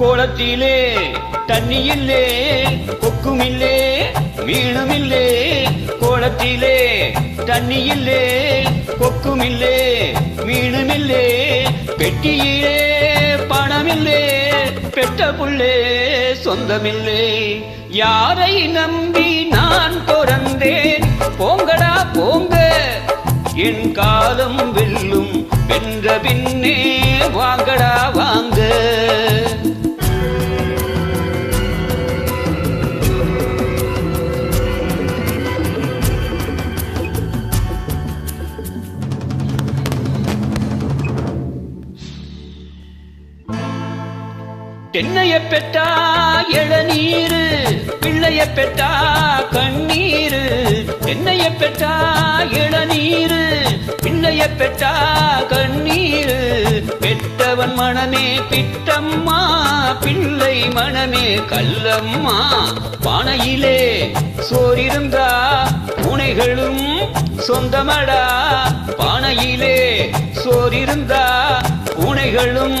கோலத்திலே தண்ணியில்லே கொக்குமில்லே மீனுமில்லே. கோலத்திலே தண்ணியில்லே கொக்குமில்லே மீனுமில்லே. பெட்டியிலே பணமில்லே. பெற்ற புள்ளே சொந்தமில்லே. யாரை நம்பி நான் பிறந்தேன்? போங்கடா போங்க. என் காலம் வெல்லும் வென்ற பின்னே வாங்கடா. தென்னைய பெற்றா இளநீரு பிள்ளைய பெற்றா கண்ணீரு. தென்னைய பெற்றா இளநீரு பிள்ளைய பெற்றா கண்ணீரு. பெற்றவன் மனமே பிட்டம்மா பிள்ளை மனமே கல்லம்மா பானையிலே சோறிருந்தா பூனைகளும் சொந்தமடா. பானையிலே சோறிருந்தா பூனைகளும்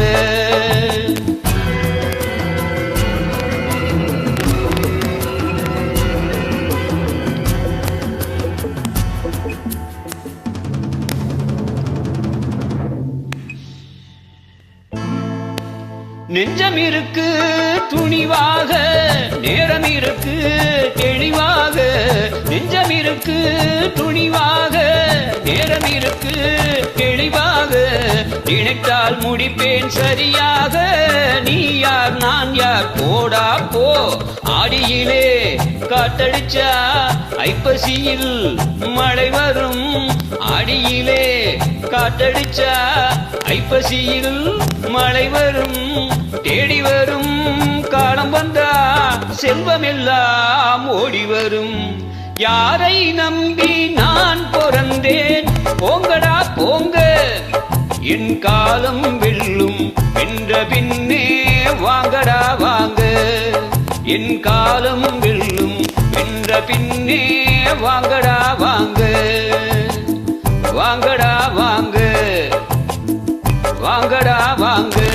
நெஞ்சம் இருக்கு துணிவாக நேரம் இருக்கு தெளிவாக. நெஞ்சம் இருக்கு துணிவாக நேரம் இருக்கு தெளிவாக. நினைத்தால் முடிப்பேன் சரியாக. நீ யார் நான் யார்? போடா போ. ஆடியிலே காத்தடிச்சா ஐப்பசியில் மழை வரும். அடியிலே காத்தடிச்சா ஐப்பசியில் மழை வரும் தேடி வரும் காலம் வந்தா செல்வம் எல்லாம் ஓடி வரும். யாரை நம்பி நான் பிறந்தேன்? போங்கடா போங்க. என் காலம் வெல்லும் வென்ற பின்னே வாங்கடா வாங்க. என் காலம் வெல்லும் வென்ற பின்னே வாங்கடா வாங்க. வாங்கடா வாங்க. வாங்கடா வாங்க.